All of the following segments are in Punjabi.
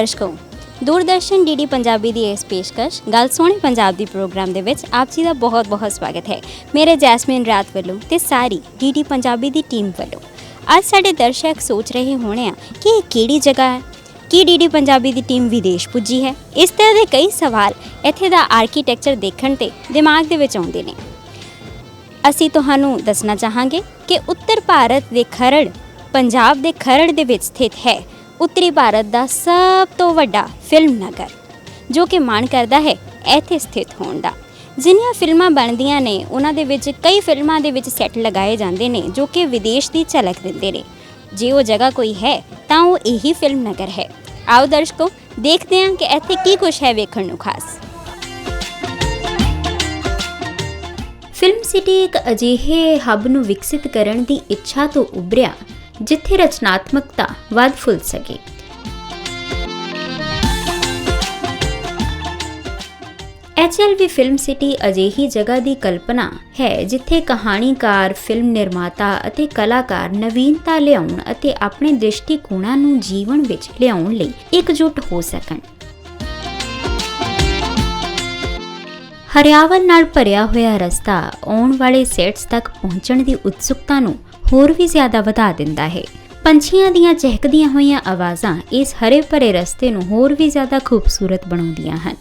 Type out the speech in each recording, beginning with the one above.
ਦਰਸ਼ਕੋ, ਦੂਰਦਰਸ਼ਨ ਡੀਡੀ ਪੰਜਾਬੀ ਦੀ ਇਸ ਪੇਸ਼ਕਸ਼, ਗੱਲ ਸੋਹਣੀ ਪੰਜਾਬ ਦੀ ਪ੍ਰੋਗਰਾਮ ਦੇ ਵਿੱਚ ਆਪ ਜੀ ਦਾ ਬਹੁਤ-ਬਹੁਤ ਸਵਾਗਤ ਹੈ। ਮੇਰੇ ਜੈਸਮੀਨ ਰਾਤ ਵੱਲੋਂ ਤੇ ਸਾਰੀ ਡੀਡੀ ਪੰਜਾਬੀ ਦੀ ਟੀਮ ਵੱਲੋਂ। ਅੱਜ ਸਾਡੇ ਦਰਸ਼ਕ ਸੋਚ ਰਹੇ ਹੋਣੇ ਆ ਕਿ ਇਹ ਕਿਹੜੀ ਜਗ੍ਹਾ ਹੈ? ਕੀ ਡੀਡੀ ਪੰਜਾਬੀ ਦੀ ਟੀਮ ਵਿਦੇਸ਼ ਪੁੱਜੀ ਹੈ? ਇਸ ਤਰ੍ਹਾਂ ਦੇ ਕਈ ਸਵਾਲ ਇੱਥੇ ਦਾ ਆਰਕੀਟੈਕਚਰ ਦੇਖਣ ਤੇ ਦਿਮਾਗ ਦੇ ਵਿੱਚ ਆਉਂਦੇ ਨੇ। ਅਸੀਂ ਤੁਹਾਨੂੰ ਦੱਸਣਾ ਚਾਹਾਂਗੇ ਕਿ ਉੱਤਰ ਭਾਰਤ ਦੇ ਖਰੜ, ਪੰਜਾਬ ਦੇ ਖਰੜ ਦੇ ਵਿੱਚ ਸਥਿਤ ਹੈ। ਉੱਤਰੀ ਭਾਰਤ ਦਾ ਸਭ ਤੋਂ ਵੱਡਾ ਫਿਲਮ ਨਗਰ, ਜੋ ਕਿ ਮਾਣ ਕਰਦਾ ਹੈ, ਇੱਥੇ ਸਥਿਤ ਹੋਣ ਦਾ। ਜਿੰਨੀਆਂ ਫਿਲਮਾਂ ਬਣਦੀਆਂ ਨੇ, ਉਹਨਾਂ ਦੇ ਵਿੱਚ ਕਈ ਫਿਲਮਾਂ ਦੇ ਵਿੱਚ ਸੈੱਟ ਲਗਾਏ ਜਾਂਦੇ ਨੇ, ਜੋ ਕਿ ਵਿਦੇਸ਼ ਦੀ ਝਲਕ ਦਿੰਦੇ ਨੇ। ਜੇ ਉਹ ਜਗ੍ਹਾ ਕੋਈ ਹੈ, ਤਾਂ ਉਹ ਇਹੀ ਫਿਲਮ ਨਗਰ ਹੈ। ਆਓ ਦਰਸ਼ਕੋ, ਦੇਖਦੇ ਹਾਂ ਕਿ ਇੱਥੇ ਕੀ ਕੁਝ ਹੈ ਵੇਖਣ ਨੂੰ ਖਾਸ। ਫਿਲਮ ਸਿਟੀ ਇੱਕ ਅਜਿਹੇ ਹੱਬ ਨੂੰ ਵਿਕਸਿਤ ਕਰਨ ਦੀ ਇੱਛਾ ਤੋਂ ਉਭਰਿਆ ਜਿੱਥੇ ਰਚਨਾਤਮਕਤਾ ਵੱਧ ਫੁੱਲ ਸਕੇ। ਐਚਐਲਵੀ ਫਿਲਮ ਸਿਟੀ ਅਜਿਹੀ ਜਗ੍ਹਾ ਦੀ ਕਲਪਨਾ ਹੈ ਜਿੱਥੇ ਕਹਾਣੀਕਾਰ ਫਿਲਮ ਨਿਰਮਾਤਾ ਅਤੇ ਕਲਾਕਾਰ ਨਵੀਨਤਾ ਲਿਆਉਣ ਅਤੇ ਆਪਣੇ ਦ੍ਰਿਸ਼ਟੀਕੋਣਾਂ ਨੂੰ ਜੀਵਨ ਵਿੱਚ ਲਿਆਉਣ ਲਈ ਇਕਜੁੱਟ ਹੋ ਸਕਣ। ਹਰਿਆਵਲ ਨਾਲ ਭਰਿਆ ਹੋਇਆ ਰਸਤਾ ਆਉਣ ਵਾਲੇ ਸੈਟਸ ਤੱਕ ਪਹੁੰਚਣ ਦੀ ਉਤਸੁਕਤਾ ਨੂੰ ਹੋਰ ਵੀ ਜ਼ਿਆਦਾ ਵਧਾ ਦਿੰਦਾ ਹੈ। ਪੰਛੀਆਂ ਦੀਆਂ ਚਹਿਕਦੀਆਂ ਹੋਈਆਂ ਆਵਾਜ਼ਾਂ ਇਸ ਹਰੇ ਭਰੇ ਰਸਤੇ ਨੂੰ ਹੋਰ ਵੀ ਜ਼ਿਆਦਾ ਖੂਬਸੂਰਤ ਬਣਾਉਂਦੀਆਂ ਹਨ।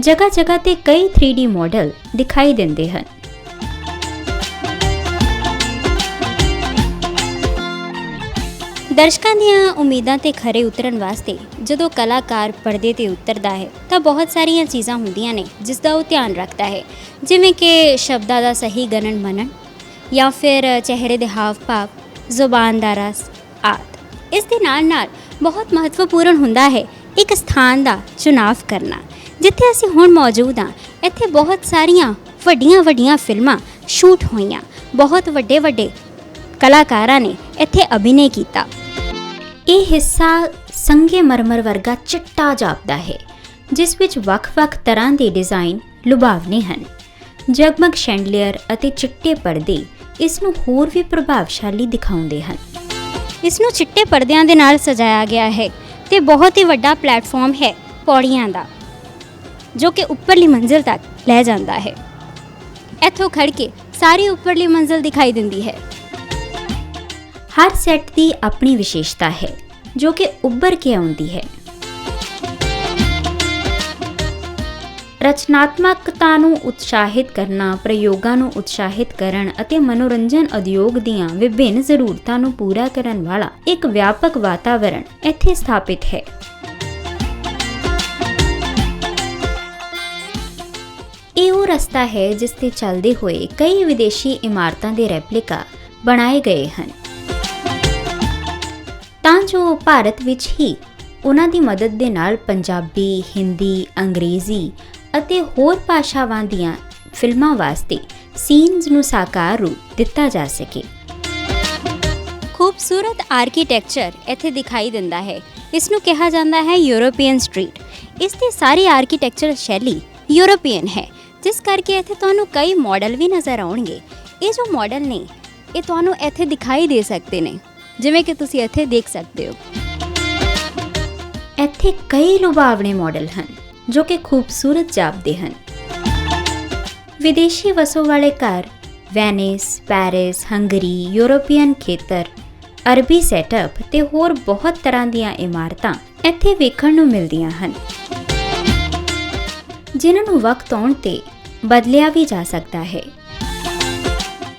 ਜਗ੍ਹਾ ਜਗ੍ਹਾ ਤੇ ਕਈ 3D ਮਾਡਲ ਦਿਖਾਈ ਦਿੰਦੇ ਹਨ। ਦਰਸ਼ਕਾਂ ਦੀਆਂ ਉਮੀਦਾਂ ਤੇ ਖਰੇ ਉਤਰਨ ਵਾਸਤੇ ਜਦੋਂ ਕਲਾਕਾਰ ਪਰਦੇ ਤੇ ਉਤਰਦਾ ਹੈ, ਤਾਂ ਬਹੁਤ ਸਾਰੀਆਂ ਚੀਜ਼ਾਂ ਹੁੰਦੀਆਂ ਨੇ, ਜਿਸ ਦਾ ਉਹ ਧਿਆਨ ਰੱਖਦਾ ਹੈ। ਜਿਵੇਂ ਕਿ ਸ਼ਬਦਾਂ ਦਾ ਸਹੀ ਗਣਨ ਮੰਨਣ ਜਾਂ ਫਿਰ ਚਿਹਰੇ ਦੇ ਹਾਵ ਭਾਵ ਜ਼ੁਬਾਨ ਦਾ ਰਸ, ਆਦਿ। ਇਸ ਦੇ ਨਾਲ ਨਾਲ ਬਹੁਤ ਮਹੱਤਵਪੂਰਨ ਹੁੰਦਾ ਹੈ ਇੱਕ ਸਥਾਨ ਦਾ ਚੁਣਾਵ ਕਰਨਾ, ਜਿੱਥੇ ਅਸੀਂ ਹੁਣ ਮੌਜੂਦ ਹਾਂ। ਇੱਥੇ ਬਹੁਤ ਸਾਰੀਆਂ ਵੱਡੀਆਂ ਵੱਡੀਆਂ ਫਿਲਮਾਂ ਸ਼ੂਟ ਹੋਈਆਂ, ਬਹੁਤ ਵੱਡੇ ਵੱਡੇ ਕਲਾਕਾਰਾਂ ਨੇ ਇੱਥੇ ਅਭਿਨੈ ਕੀਤਾ। ਇਹ ਹਿੱਸਾ ਸੰਗੇ ਮਰਮਰ ਵਰਗਾ ਚਿੱਟਾ ਜਾਪਦਾ ਹੈ, ਜਿਸ ਵਿੱਚ ਵੱਖ-ਵੱਖ ਤਰ੍ਹਾਂ ਦੇ ਡਿਜ਼ਾਈਨ ਲੁਭਾਵਨੇ ਹਨ। ਜਗਮਗ ਸ਼ੈਂਡਲੀਅਰ ਅਤੇ ਚਿੱਟੇ ਪਰਦੇ ਇਸ ਨੂੰ ਹੋਰ ਵੀ ਪ੍ਰਭਾਵਸ਼ਾਲੀ ਦਿਖਾਉਂਦੇ ਹਨ। ਇਸ ਨੂੰ ਚਿੱਟੇ ਪਰਦਿਆਂ ਦੇ ਨਾਲ ਸਜਾਇਆ ਗਿਆ ਹੈ ਤੇ ਬਹੁਤ ਹੀ ਵੱਡਾ ਪਲੇਟਫਾਰਮ ਹੈ ਪੌੜੀਆਂ ਦਾ, ਜੋ ਕਿ ਉੱਪਰਲੀ ਮੰਜ਼ਿਲ ਤੱਕ ਲੈ ਜਾਂਦਾ ਹੈ। ਇੱਥੋਂ ਖੜ ਕੇ ਸਾਰੀ ਉੱਪਰਲੀ ਮੰਜ਼ਿਲ ਦਿਖਾਈ ਦਿੰਦੀ ਹੈ। ਹਰ ਸੈੱਟ ਦੀ ਆਪਣੀ ਵਿਸ਼ੇਸ਼ਤਾ ਹੈ, ਜੋ ਕਿ ਉੱਭਰ ਕੇ ਆਉਂਦੀ ਹੈ। ਰਚਨਾਤਮਕਤਾ ਨੂੰ ਉਤਸ਼ਾਹਿਤ ਕਰਨਾ, ਪ੍ਰਯੋਗਾਂ ਨੂੰ ਉਤਸ਼ਾਹਿਤ ਕਰਨ ਅਤੇ ਮਨੋਰੰਜਨ ਉਦਯੋਗ ਦੀਆਂ ਵਿਭਿੰਨ ਜ਼ਰੂਰਤਾਂ ਨੂੰ ਪੂਰਾ ਕਰਨ ਵਾਲਾ ਇੱਕ ਵਿਆਪਕ ਵਾਤਾਵਰਣ ਇੱਥੇ ਸਥਾਪਿਤ ਹੈ। ਇਹ ਉਹ ਰਸਤਾ ਹੈ ਜਿਸ ਤੇ ਚੱਲਦੇ ਹੋਏ ਕਈ ਵਿਦੇਸ਼ੀ ਇਮਾਰਤਾਂ ਦੇ ਰੈਪਲੀਕਾ ਬਣਾਏ ਗਏ ਹਨ। ਜੋ ਭਾਰਤ ਵਿੱਚ ਹੀ ਉਹਨਾਂ ਦੀ ਮਦਦ ਦੇ ਨਾਲ ਪੰਜਾਬੀ, ਹਿੰਦੀ, ਅੰਗਰੇਜ਼ੀ ਅਤੇ ਹੋਰ ਭਾਸ਼ਾਵਾਂ ਦੀਆਂ ਫਿਲਮਾਂ ਵਾਸਤੇ ਸੀਨਸ ਨੂੰ ਸਾਕਾਰ ਰੂਪ ਦਿੱਤਾ ਜਾ ਸਕੇ। ਖੂਬਸੂਰਤ ਆਰਕੀਟੈਕਚਰ ਇੱਥੇ ਦਿਖਾਈ ਦਿੰਦਾ ਹੈ। ਇਸ ਨੂੰ ਕਿਹਾ ਜਾਂਦਾ ਹੈ ਯੂਰੋਪੀਅਨ ਸਟਰੀਟ। ਇਸ ਦੀ ਸਾਰੀ ਆਰਕੀਟੈਕਚਰ ਸ਼ੈਲੀ ਯੂਰੋਪੀਅਨ ਹੈ ਜਿਸ ਕਰਕੇ ਇੱਥੇ ਤੁਹਾਨੂੰ ਕਈ ਮਾਡਲ ਵੀ ਨਜ਼ਰ ਆਉਣਗੇ। ਇਹ ਜੋ ਮਾਡਲ ਨੇ ਇਹ ਤੁਹਾਨੂੰ ਇੱਥੇ ਦਿਖਾਈ ਦੇ ਸਕਦੇ ਨੇ। ਜਿਵੇਂ ਕਿ ਤੁਸੀਂ ਇੱਥੇ ਦੇਖ ਸਕਦੇ ਹੋ। ਇੱਥੇ ਕਈ ਲੁਭਾਵਣੇ ਮਾਡਲ ਹਨ, ਜੋ ਕਿ ਖੂਬਸੂਰਤ ਜਾਪਦੇ ਹਨ। ਵਿਦੇਸ਼ੀ ਵਸੋਂ ਵਾਲੇ ਘਰ, ਵੈਨਿਸ, ਪੈਰਿਸ, ਹੰਗਰੀ, ਯੂਰੋਪੀਅਨ ਖੇਤਰ, ਅਰਬੀ ਸੈਟਅਪ ਤੇ ਹੋਰ ਬਹੁਤ ਤਰ੍ਹਾਂ ਦੀਆਂ ਇਮਾਰਤਾਂ ਇੱਥੇ ਵੇਖਣ ਨੂੰ ਮਿਲਦੀਆਂ ਹਨ। ਜਿਨ੍ਹਾਂ ਨੂੰ ਵਕਤ ਆਉਣ ਤੇ ਬਦਲਿਆ ਵੀ ਜਾ ਸਕਦਾ ਹੈ।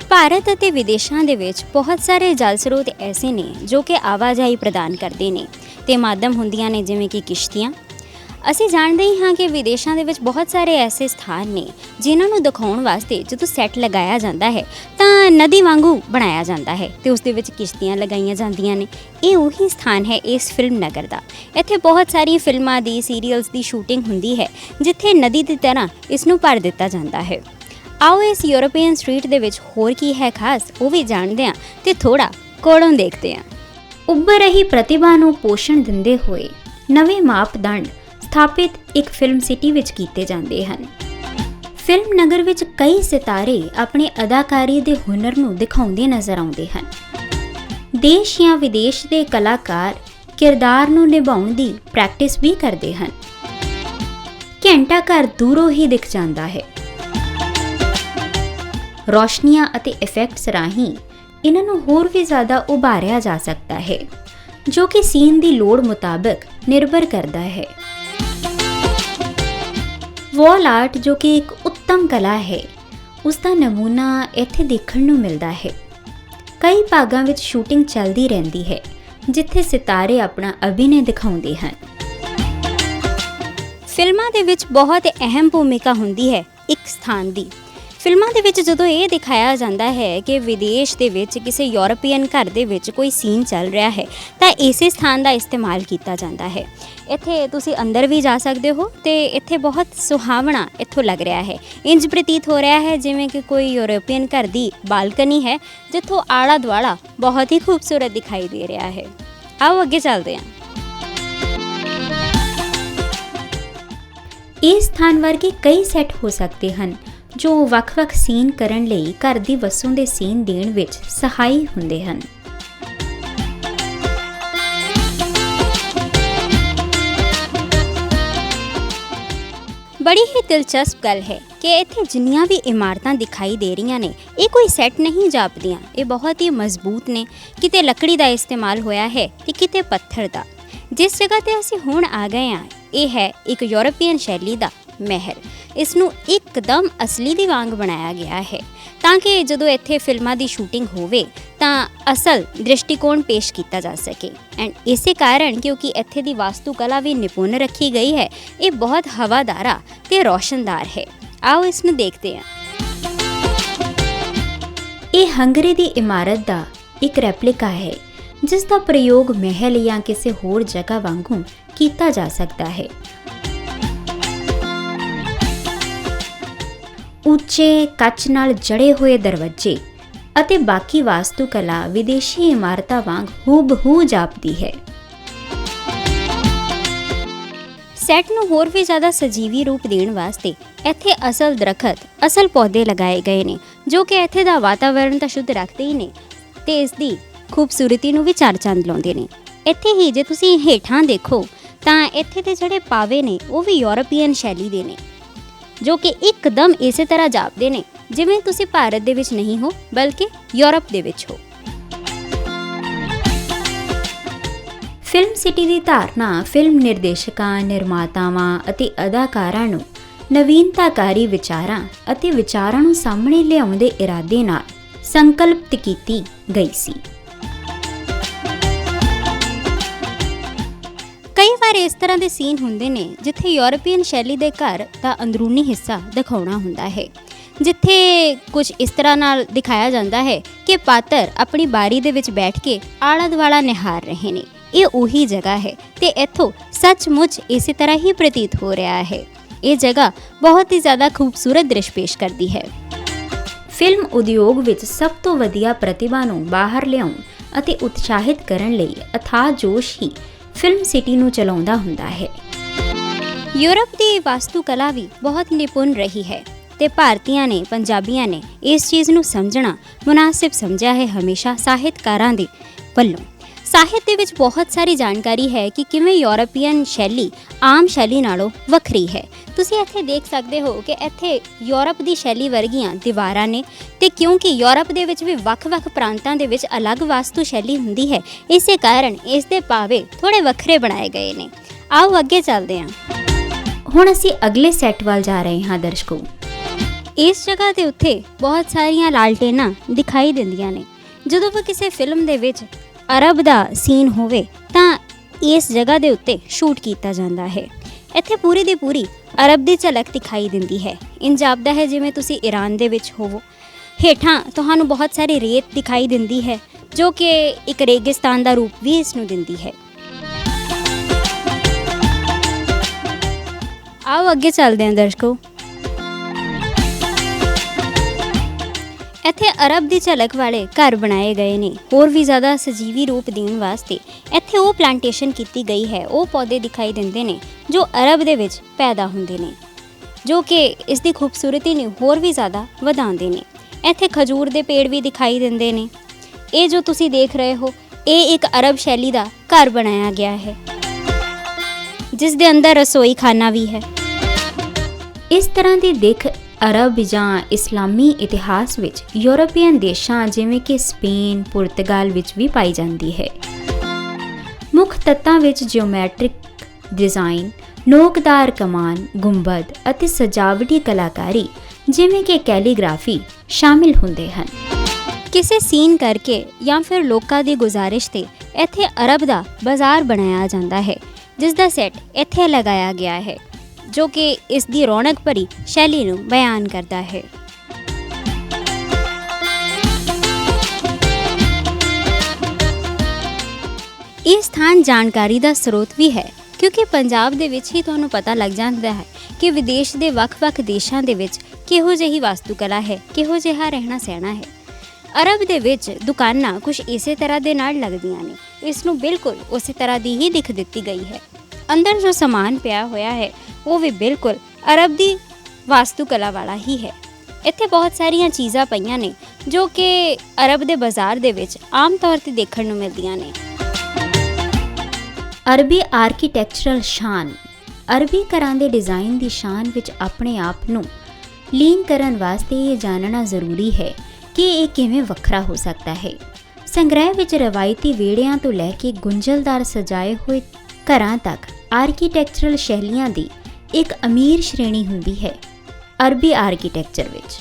ਭਾਰਤ ਅਤੇ ਵਿਦੇਸ਼ਾਂ ਦੇ ਵਿੱਚ ਬਹੁਤ ਸਾਰੇ ਜਲ ਸਰੋਤ ਐਸੇ ਨੇ ਜੋ ਕਿ ਆਵਾਜਾਈ ਪ੍ਰਦਾਨ ਕਰਦੇ ਨੇ ਤੇ ਮਾਧਿਅਮ ਹੁੰਦੀਆਂ ਨੇ, ਜਿਵੇਂ ਕਿ ਕਿਸ਼ਤੀਆਂ। ਅਸੀਂ ਜਾਣਦੇ ਹੀ ਹਾਂ ਕਿ ਵਿਦੇਸ਼ਾਂ ਦੇ ਵਿੱਚ ਬਹੁਤ ਸਾਰੇ ਐਸੇ ਸਥਾਨ ਨੇ ਜਿਨ੍ਹਾਂ ਨੂੰ ਦਿਖਾਉਣ ਵਾਸਤੇ ਜਦੋਂ ਸੈੱਟ ਲਗਾਇਆ ਜਾਂਦਾ ਹੈ, ਤਾਂ ਨਦੀ ਵਾਂਗੂ ਬਣਾਇਆ ਜਾਂਦਾ ਹੈ ਤੇ ਉਸ ਦੇ ਵਿੱਚ ਕਿਸ਼ਤੀਆਂ ਲਗਾਈਆਂ ਜਾਂਦੀਆਂ ਨੇ। ਇਹ ਉਹੀ ਸਥਾਨ ਹੈ ਇਸ ਫਿਲਮ ਨਗਰ ਦਾ। ਇੱਥੇ ਬਹੁਤ ਸਾਰੀਆਂ ਫਿਲਮਾਂ ਦੀ, ਸੀਰੀਅਲਸ ਦੀ ਸ਼ੂਟਿੰਗ ਹੁੰਦੀ ਹੈ, ਜਿੱਥੇ ਨਦੀ ਦੀ ਤਰ੍ਹਾਂ ਇਸ ਨੂੰ ਭਰ ਦਿੱਤਾ ਜਾਂਦਾ ਹੈ। ਆਓ ਇਸ ਯੂਰੋਪੀਅਨ ਸਟਰੀਟ ਦੇ ਵਿੱਚ ਹੋਰ ਕੀ ਹੈ ਖਾਸ, ਉਹ ਵੀ ਜਾਣਦੇ ਹਾਂ ਤੇ ਥੋੜਾ ਕੋਲੋਂ ਦੇਖਦੇ ਹਾਂ। ਉੱਭਰ ਰਹੀ ਪ੍ਰਤਿਭਾ ਨੂੰ ਪੋਸ਼ਣ ਦਿੰਦੇ ਹੋਏ ਨਵੇਂ ਮਾਪਦੰਡ ਸਥਾਪਿਤ ਇੱਕ ਫਿਲਮ ਸਿਟੀ ਵਿੱਚ ਕੀਤੇ ਜਾਂਦੇ ਹਨ। ਫਿਲਮ ਨਗਰ ਵਿੱਚ ਕਈ ਸਿਤਾਰੇ ਆਪਣੇ ਅਦਾਕਾਰੀ ਦੇ ਹੁਨਰ ਨੂੰ ਦਿਖਾਉਂਦੇ ਨਜ਼ਰ ਆਉਂਦੇ ਹਨ। ਦੇਸ਼ ਜਾਂ ਵਿਦੇਸ਼ ਦੇ ਕਲਾਕਾਰ ਕਿਰਦਾਰ ਨੂੰ ਨਿਭਾਉਣ ਦੀ ਪ੍ਰੈਕਟਿਸ ਵੀ ਕਰਦੇ ਹਨ। ਘੰਟਾ ਘਰ ਦੂਰੋਂ ਹੀ ਦਿਖ ਜਾਂਦਾ ਹੈ। ਰੋਸ਼ਨੀਆਂ ਅਤੇ ਇਫੈਕਟਸ ਰਾਹੀਂ ਇਹਨਾਂ ਨੂੰ ਹੋਰ ਵੀ ਜ਼ਿਆਦਾ ਉਭਾਰਿਆ ਜਾ ਸਕਦਾ ਹੈ, ਜੋ ਕਿ ਸੀਨ ਦੀ ਲੋੜ ਮੁਤਾਬਕ ਨਿਰਭਰ ਕਰਦਾ ਹੈ। ਵਾਲ ਆਰਟ ਜੋ ਕਿ ਇੱਕ ਉੱਤਮ ਕਲਾ ਹੈ, ਉਸ ਦਾ ਨਮੂਨਾ ਇੱਥੇ ਦੇਖਣ ਨੂੰ ਮਿਲਦਾ ਹੈ। ਕਈ ਭਾਗਾਂ ਵਿੱਚ ਸ਼ੂਟਿੰਗ ਚੱਲਦੀ ਰਹਿੰਦੀ ਹੈ, ਜਿੱਥੇ ਸਿਤਾਰੇ ਆਪਣਾ ਅਭਿਨੈ ਦਿਖਾਉਂਦੇ ਹਨ। ਫਿਲਮਾਂ ਦੇ ਵਿੱਚ ਬਹੁਤ ਅਹਿਮ ਭੂਮਿਕਾ ਹੁੰਦੀ ਹੈ ਇੱਕ ਸਥਾਨ ਦੀ। ਫਿਲਮਾਂ ਦੇ ਵਿੱਚ ਜਦੋਂ ਇਹ ਦਿਖਾਇਆ ਜਾਂਦਾ ਹੈ ਕਿ ਵਿਦੇਸ਼ ਦੇ ਵਿੱਚ ਕਿਸੇ ਯੂਰਪੀਅਨ ਘਰ ਦੇ ਵਿੱਚ ਕੋਈ ਸੀਨ ਚੱਲ ਰਿਹਾ ਹੈ, ਤਾਂ ਇਸੇ ਸਥਾਨ ਦਾ ਇਸਤੇਮਾਲ ਕੀਤਾ ਜਾਂਦਾ ਹੈ। ਇੱਥੇ ਤੁਸੀਂ ਅੰਦਰ ਵੀ ਜਾ ਸਕਦੇ ਹੋ ਤੇ ਇੱਥੇ ਬਹੁਤ ਸੁਹਾਵਣਾ ਇੱਥੋਂ ਲੱਗ ਰਿਹਾ ਹੈ। ਇੰਜ ਪ੍ਰਤੀਤ ਹੋ ਰਿਹਾ ਹੈ ਜਿਵੇਂ ਕਿ ਕੋਈ ਯੂਰਪੀਅਨ ਘਰ ਦੀ ਬਾਲਕਨੀ ਹੈ, ਜਿੱਥੋਂ ਆਲਾ ਦੁਆਲਾ ਬਹੁਤ ਹੀ ਖੂਬਸੂਰਤ ਦਿਖਾਈ ਦੇ ਰਿਹਾ ਹੈ। ਆਓ ਅੱਗੇ ਚੱਲਦੇ ਹਾਂ। ਇਸ ਸਥਾਨ ਵਰਗੇ ਕਈ ਸੈੱਟ ਹੋ ਸਕਦੇ ਹਨ। ਜੋ ਵੱਖ-ਵੱਖ ਸੀਨ ਕਰਨ ਲਈ ਘਰ ਦੀ ਵਸੋਂ ਦੇ ਸੀਨ ਦੇਣ ਵਿੱਚ ਸਹਾਈ ਹੁੰਦੇ ਹਨ। ਬੜੀ ਹੀ ਦਿਲਚਸਪ ਗੱਲ ਹੈ ਕਿ ਇੱਥੇ ਜਿੰਨੀਆਂ ਵੀ ਇਮਾਰਤਾਂ ਦਿਖਾਈ ਦੇ ਰਹੀਆਂ ਨੇ, ਇਹ ਕੋਈ ਸੈੱਟ ਨਹੀਂ ਜਾਪਦੀਆਂ। ਇਹ ਬਹੁਤ ਹੀ ਮਜ਼ਬੂਤ ਨੇ। ਕਿਤੇ ਲੱਕੜੀ ਦਾ ਇਸਤੇਮਾਲ ਹੋਇਆ ਹੈ ਤੇ ਕਿਤੇ ਪੱਥਰ ਦਾ। ਜਿਸ ਜਗ੍ਹਾ ਤੇ ਅਸੀਂ ਹੁਣ ਆ ਗਏ ਹਾਂ, ਇਹ ਹੈ ਇੱਕ ਯੂਰਪੀਅਨ ਸ਼ੈਲੀ ਦਾ ਮਹਿਲ ਇਸ ਨੂੰ ਇੱਕਦਮ ਅਸਲੀ ਦੀ ਵਾਂਗ ਬਣਾਇਆ ਗਿਆ ਹੈ। ਤਾਂ ਕਿ ਜਦੋਂ ਇੱਥੇ ਫਿਲਮਾਂ ਦੀ ਸ਼ੂਟਿੰਗ ਹੋਵੇ, ਤਾਂ ਅਸਲ ਦ੍ਰਿਸ਼ਟੀਕੋਣ ਪੇਸ਼ ਕੀਤਾ ਜਾ ਸਕੇ। ਐਂਡ ਇਸੇ ਕਾਰਨ ਕਿਉਂਕਿ ਇੱਥੇ ਦੀ ਵਾਸਤੂ ਕਲਾ ਵੀ ਨਿਪੁੰਨ ਰੱਖੀ ਗਈ ਹੈ, ਇਹ ਬਹੁਤ ਹਵਾਦਾਰਾ ਤੇ ਰੋਸ਼ਨਦਾਰ ਹੈ। ਆਓ ਇਸ ਨੂੰ ਦੇਖਦੇ ਹਾਂ। ਇਹ ਹੰਗਰੀ ਦੀ ਇਮਾਰਤ ਦਾ ਇੱਕ ਰੈਪਲਿਕਾ ਹੈ, ਜਿਸ ਦਾ ਪ੍ਰਯੋਗ ਮਹਿਲ ਜਾਂ ਕਿਸੇ ਹੋਰ ਜਗ੍ਹਾ ਵਾਂਗੂ ਕੀਤਾ ਜਾ ਸਕਦਾ ਹੈ। ਉੱਚੇ ਕੱਚ ਨਾਲ ਜੜੇ ਹੋਏ ਦਰਵਾਜ਼ੇ ਅਤੇ ਬਾਕੀ ਵਾਸਤੂ ਕਲਾ ਵਿਦੇਸ਼ੀ ਇਮਾਰਤਾਂ ਵਾਂਗ ਹੂਬਹੂ ਜਾਪਦੀ ਹੈ। ਸੈੱਟ ਨੂੰ ਹੋਰ ਵੀ ਜ਼ਿਆਦਾ ਸਜੀਵੀ ਰੂਪ ਦੇਣ ਵਾਸਤੇ ਇੱਥੇ ਅਸਲ ਦਰਖਤ, ਅਸਲ ਪੌਦੇ ਲਗਾਏ ਗਏ ਨੇ, ਜੋ ਕਿ ਇੱਥੇ ਦਾ ਵਾਤਾਵਰਣ ਤਾਂ ਸ਼ੁੱਧ ਰੱਖਦੇ ਹੀ ਨੇ ਤੇ ਇਸ ਦੀ ਖੂਬਸੂਰਤੀ ਨੂੰ ਵੀ ਚਾਰ ਚੰਦ ਲਾਉਂਦੇ ਨੇ। ਇੱਥੇ ਹੀ ਜੇ ਤੁਸੀਂ ਹੇਠਾਂ ਦੇਖੋ ਤਾਂ ਇੱਥੇ ਦੇ ਜਿਹੜੇ ਪਾਵੇ ਨੇ ਉਹ ਵੀ ਯੂਰਪੀਅਨ ਸ਼ੈਲੀ ਦੇ ਨੇ। ਜੋ ਕਿ ਇੱਕਦਮ ਇਸੇ ਤਰ੍ਹਾਂ ਜਾਪਦੇ ਨੇ, ਜਿਵੇਂ ਤੁਸੀਂ ਭਾਰਤ ਦੇ ਵਿੱਚ ਨਹੀਂ ਹੋ, ਬਲਕਿ ਯੂਰਪ ਦੇ ਵਿੱਚ ਹੋ। ਫਿਲਮ ਸਿਟੀ ਦੀ ਧਾਰਨਾ ਫਿਲਮ ਨਿਰਦੇਸ਼ਕਾਂ, ਨਿਰਮਾਤਾਵਾਂ ਅਤੇ ਅਦਾਕਾਰਾਂ ਨੂੰ ਨਵੀਨਤਾਕਾਰੀ ਵਿਚਾਰਾਂ ਅਤੇ ਵਿਚਾਰਾਂ ਨੂੰ ਸਾਹਮਣੇ ਲਿਆਉਣ ਦੇ ਇਰਾਦੇ ਨਾਲ ਸੰਕਲਪਿਤ ਕੀਤੀ ਗਈ ਸੀ। ਇਸ ਤਰ੍ਹਾਂ ਦੇ ਸੀਨ ਹੁੰਦੇ ਨੇ ਜਿੱਥੇ ਯੂਰਪੀਅਨ ਸ਼ੈਲੀ ਦੇ ਘਰ ਦਾ ਅੰਦਰੂਨੀ ਹਿੱਸਾ ਦਿਖਾਉਣਾ ਹੁੰਦਾ ਹੈ। ਜਿੱਥੇ ਕੁਝ ਇਸ ਤਰ੍ਹਾਂ ਨਾਲ ਦਿਖਾਇਆ ਜਾਂਦਾ ਹੈ ਕਿ ਪਾਤਰ ਆਪਣੀ ਬਾਰੀ ਦੇ ਵਿੱਚ ਬੈਠ ਕੇ ਆਲਾ ਦੁਆਲਾ ਨਿਹਾਰ ਰਹੇ ਨੇ। ਇਹ ਉਹੀ ਜਗ੍ਹਾ ਹੈ ਤੇ ਇੱਥੋਂ ਸੱਚਮੁੱਚ ਇਸੇ ਤਰ੍ਹਾਂ ਹੀ ਪ੍ਰਤੀਤ ਹੋ ਰਿਹਾ ਹੈ। ਇਹ ਜਗ੍ਹਾ ਬਹੁਤ ਹੀ ਜ਼ਿਆਦਾ ਖੂਬਸੂਰਤ ਦ੍ਰਿਸ਼ ਪੇਸ਼ ਕਰਦੀ ਹੈ। ਫਿਲਮ ਉਦਯੋਗ ਵਿੱਚ ਸਭ ਤੋਂ ਵਧੀਆ ਪ੍ਰਤਿਭਾ ਨੂੰ ਬਾਹਰ ਲਿਆਉਣ ਅਤੇ ਉਤਸ਼ਾਹਿਤ ਕਰਨ ਲਈ ਅਥਾਹ ਜੋਸ਼ ਹੀ ਫਿਲਮ ਸਿਟੀ ਨੂੰ ਚਲਾਉਂਦਾ ਹੁੰਦਾ ਹੈ। ਯੂਰਪ ਦੀ ਵਾਸਤੂ ਕਲਾ ਵੀ ਬਹੁਤ ਨਿਪੁੰਨ ਰਹੀ ਹੈ ਤੇ ਭਾਰਤੀਆਂ ਨੇ, ਪੰਜਾਬੀਆਂ ਨੇ ਇਸ ਚੀਜ਼ ਨੂੰ ਸਮਝਣਾ ਮੁਨਾਸਿਬ ਸਮਝਿਆ ਹੈ ਹਮੇਸ਼ਾ ਸਾਹਿਤਕਾਰਾਂ ਦੇ ਵੱਲੋਂ। ਸਾਹਿਤ ਦੇ ਵਿੱਚ ਬਹੁਤ ਸਾਰੀ ਜਾਣਕਾਰੀ ਹੈ ਕਿ ਕਿਵੇਂ ਯੂਰਪੀਅਨ ਸ਼ੈਲੀ ਆਮ ਸ਼ੈਲੀ ਨਾਲੋਂ ਵੱਖਰੀ ਹੈ। ਤੁਸੀਂ ਇੱਥੇ ਦੇਖ ਸਕਦੇ ਹੋ ਕਿ ਇੱਥੇ ਯੂਰਪ ਦੀ ਸ਼ੈਲੀ ਵਰਗੀਆਂ ਦੀਵਾਰਾਂ ਨੇ ਤੇ ਕਿਉਂਕਿ ਯੂਰਪ ਦੇ ਵਿੱਚ ਵੀ ਵੱਖ-ਵੱਖ ਪ੍ਰਾਂਤਾਂ ਦੇ ਵਿੱਚ ਅਲੱਗ ਵਾਸਤੂ ਸ਼ੈਲੀ ਹੁੰਦੀ ਹੈ, ਇਸੇ ਕਾਰਨ ਇਸ ਦੇ ਪਾਵੇ ਥੋੜੇ ਵੱਖਰੇ ਬਣਾਏ ਗਏ ਨੇ। ਆਓ ਅੱਗੇ ਚੱਲਦੇ ਹਾਂ। ਹੁਣ ਅਸੀਂ ਅਗਲੇ ਸੈੱਟ ਵੱਲ ਜਾ ਰਹੇ ਹਾਂ ਦਰਸ਼ਕੋ। ਇਸ ਜਗ੍ਹਾ ਦੇ ਉੱਤੇ ਬਹੁਤ ਸਾਰੀਆਂ ਲਾਲਟੇਨਾਂ ਦਿਖਾਈ ਦਿੰਦੀਆਂ ਨੇ। ਜਦੋਂ ਵੀ ਕਿਸੇ ਫਿਲਮ ਦੇ ਵਿੱਚ ਅਰਬ ਦਾ ਸੀਨ ਹੋਵੇ ਤਾਂ ਇਸ ਜਗ੍ਹਾ ਦੇ ਉੱਤੇ ਸ਼ੂਟ ਕੀਤਾ ਜਾਂਦਾ ਹੈ। ਇੱਥੇ ਪੂਰੀ ਦੀ ਪੂਰੀ ਅਰਬ ਦੀ ਝਲਕ ਦਿਖਾਈ ਦਿੰਦੀ ਹੈ। ਇੰਜ ਜਾਪਦਾ ਹੈ ਜਿਵੇਂ ਤੁਸੀਂ ਈਰਾਨ ਦੇ ਵਿੱਚ ਹੋਵੋ। ਹੇਠਾਂ ਤੁਹਾਨੂੰ ਬਹੁਤ ਸਾਰੀ ਰੇਤ ਦਿਖਾਈ ਦਿੰਦੀ ਹੈ, ਜੋ ਕਿ ਇੱਕ ਰੇਗਿਸਤਾਨ ਦਾ ਰੂਪ ਵੀ ਇਸ ਨੂੰ ਦਿੰਦੀ ਹੈ। ਆਓ ਅੱਗੇ ਚੱਲਦੇ ਹਾਂ ਦਰਸ਼ਕੋ। ਇੱਥੇ ਅਰਬ ਦੀ ਝਲਕ ਵਾਲੇ ਘਰ ਬਣਾਏ ਗਏ ਨੇ। ਹੋਰ ਵੀ ਜ਼ਿਆਦਾ ਸਜੀਵੀ ਰੂਪ ਦੇਣ ਵਾਸਤੇ ਇੱਥੇ ਉਹ ਪਲਾਂਟੇਸ਼ਨ ਕੀਤੀ ਗਈ ਹੈ। ਉਹ ਪੌਦੇ ਦਿਖਾਈ ਦਿੰਦੇ ਨੇ, ਜੋ ਅਰਬ ਦੇ ਵਿੱਚ ਪੈਦਾ ਹੁੰਦੇ ਨੇ, ਜੋ ਕਿ ਇਸ ਦੀ ਖੂਬਸੂਰਤੀ ਨੂੰ ਹੋਰ ਵੀ ਜ਼ਿਆਦਾ ਵਧਾਉਂਦੇ ਨੇ। ਇੱਥੇ ਖਜੂਰ ਦੇ ਪੇੜ ਵੀ ਦਿਖਾਈ ਦਿੰਦੇ ਨੇ। ਇਹ ਜੋ ਤੁਸੀਂ ਦੇਖ ਰਹੇ ਹੋ, ਇਹ ਇੱਕ ਅਰਬ ਸ਼ੈਲੀ ਦਾ ਘਰ ਬਣਾਇਆ ਗਿਆ ਹੈ, ਜਿਸ ਦੇ ਅੰਦਰ ਰਸੋਈ ਖਾਨਾ ਵੀ ਹੈ। ਇਸ ਤਰ੍ਹਾਂ ਦੀ ਦਿੱਖ ਅਰਬ ਜਾਂ ਇਸਲਾਮੀ ਇਤਿਹਾਸ ਵਿੱਚ ਯੂਰਪੀਅਨ ਦੇਸ਼ਾਂ ਜਿਵੇਂ ਕਿ ਸਪੇਨ, ਪੁਰਤਗਾਲ ਵਿੱਚ ਵੀ ਪਾਈ ਜਾਂਦੀ ਹੈ। ਮੁੱਖ ਤੱਤਾਂ ਵਿੱਚ ਜਿਓਮੈਟ੍ਰਿਕ ਡਿਜ਼ਾਈਨ ਨੋਕਦਾਰ ਕਮਾਨ, ਗੁੰਬਦ ਅਤੇ ਸਜਾਵਟੀ ਕਲਾਕਾਰੀ ਜਿਵੇਂ ਕਿ ਕੈਲੀਗ੍ਰਾਫੀ ਸ਼ਾਮਿਲ ਹੁੰਦੇ ਹਨ। ਕਿਸੇ ਸੀਨ ਕਰਕੇ ਜਾਂ ਫਿਰ ਲੋਕਾਂ ਦੀ ਗੁਜ਼ਾਰਿਸ਼ ਤੇ ਇੱਥੇ ਅਰਬ ਦਾ ਬਾਜ਼ਾਰ ਬਣਾਇਆ ਜਾਂਦਾ ਹੈ, ਜਿਸ ਦਾ ਸੈੱਟ ਇੱਥੇ ਲਗਾਇਆ ਗਿਆ ਹੈ। ਜੋ ਕਿ ਇਸ ਦੀ ਰੌਣਕ ਭਰੀ ਸ਼ੈਲੀ ਨੂੰ ਬਿਆਨ ਕਰਦਾ ਹੈ। ਇਹ ਸਥਾਨ ਜਾਣਕਾਰੀ ਦਾ ਸਰੋਤ ਵੀ ਹੈ, ਕਿਉਂਕਿ ਪੰਜਾਬ ਦੇ ਵਿੱਚ ਹੀ ਤੁਹਾਨੂੰ ਪਤਾ ਲੱਗ ਜਾਂਦਾ ਹੈ ਕਿ ਵਿਦੇਸ਼ ਦੇ ਵੱਖ-ਵੱਖ ਦੇਸ਼ਾਂ ਦੇ ਵਿੱਚ ਕਿਹੋ ਜਿਹੀ ਵਾਸਤੂਕਲਾ ਹੈ, ਕਿਹੋ ਜਿਹਾ ਰਹਿਣਾ ਸਹਿਣਾ ਹੈ। ਅਰਬ ਦੇ ਵਿੱਚ ਦੁਕਾਨਾਂ ਕੁਝ ਇਸੇ ਤਰ੍ਹਾਂ ਦੇ ਨਾਲ ਲੱਗਦੀਆਂ ਨੇ, ਇਸ ਨੂੰ ਬਿਲਕੁਲ ਉਸੇ ਤਰ੍ਹਾਂ ਦੀ ਹੀ ਦਿਖ ਦਿੱਤੀ ਗਈ ਹੈ। ਅੰਦਰ ਜੋ ਸਮਾਨ ਪਿਆ ਹੋਇਆ ਹੈ ਉਹ ਵੀ ਬਿਲਕੁਲ ਅਰਬ ਦੀ ਵਾਸਤੂ ਕਲਾ ਵਾਲਾ ਹੀ ਹੈ ਇੱਥੇ ਬਹੁਤ ਸਾਰੀਆਂ ਚੀਜ਼ਾਂ ਪਈਆਂ ਨੇ ਜੋ ਕਿ ਅਰਬ ਦੇ ਬਾਜ਼ਾਰ ਦੇ ਵਿੱਚ ਆਮ ਤੌਰ ਤੇ ਦੇਖਣ ਨੂੰ ਮਿਲਦੀਆਂ ਨੇ ਅਰਬੀ ਆਰਕੀਟੈਕਚਰਲ ਸ਼ਾਨ ਅਰਬੀ ਘਰਾਂ ਦੇ ਡਿਜ਼ਾਈਨ ਦੀ ਸ਼ਾਨ ਵਿੱਚ ਆਪਣੇ ਆਪ ਨੂੰ ਲੀਨ ਕਰਨ ਵਾਸਤੇ ਇਹ ਜਾਣਨਾ ਜ਼ਰੂਰੀ ਹੈ ਕਿ ਇਹ ਕਿਵੇਂ ਵੱਖਰਾ ਹੋ ਸਕਦਾ ਹੈ ਸੰਗ੍ਰਹਿ ਵਿੱਚ ਰਵਾਇਤੀ ਵਿਹੜਿਆਂ ਤੋਂ ਲੈ ਕੇ ਗੁੰਝਲਦਾਰ ਸਜਾਏ ਹੋਏ ਘਰਾਂ ਤੱਕ ਆਰਕੀਟੈਕਚਰਲ ਸ਼ੈਲੀਆਂ ਦੀ ਇੱਕ ਅਮੀਰ ਸ਼੍ਰੇਣੀ ਹੁੰਦੀ ਹੈ ਅਰਬੀ ਆਰਕੀਟੈਕਚਰ ਵਿੱਚ।